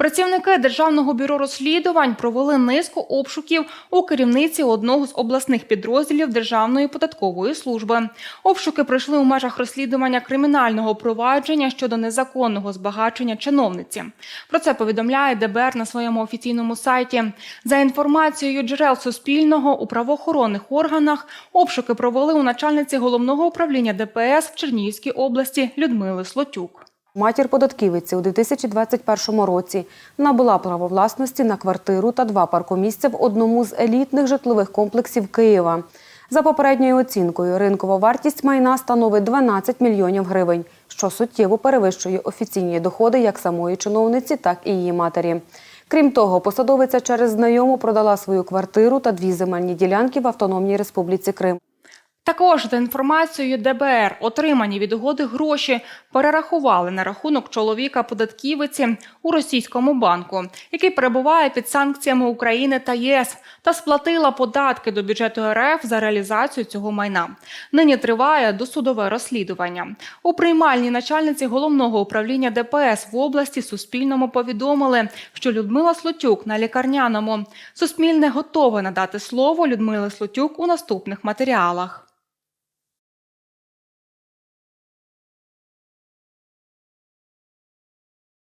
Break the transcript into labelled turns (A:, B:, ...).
A: Працівники Державного бюро розслідувань провели низку обшуків у керівниці одного з обласних підрозділів Державної податкової служби. Обшуки пройшли у межах розслідування кримінального провадження щодо незаконного збагачення чиновниці. Про це повідомляє ДБР на своєму офіційному сайті. За інформацією джерел Суспільного у правоохоронних органах обшуки провели у начальниці головного управління ДПС в Чернігівській області Людмили Слотюк.
B: Матір податківиці у 2021 році набула право власності на квартиру та два паркомісця в одному з елітних житлових комплексів Києва. За попередньою оцінкою, ринкова вартість майна становить 12 мільйонів гривень, що суттєво перевищує офіційні доходи як самої чиновниці, так і її матері. Крім того, посадовиця через знайому продала свою квартиру та дві земельні ділянки в Автономній Республіці Крим.
A: Також за інформацією ДБР, отримані від угоди гроші перерахували на рахунок чоловіка податківиці у російському банку, який перебуває під санкціями України та ЄС, та сплатила податки до бюджету РФ за реалізацію цього майна. Нині триває досудове розслідування. У приймальній начальниці головного управління ДПС в області Суспільному повідомили, що Людмила Слотюк на лікарняному. Суспільне готове надати слово Людмили Слотюк у наступних матеріалах.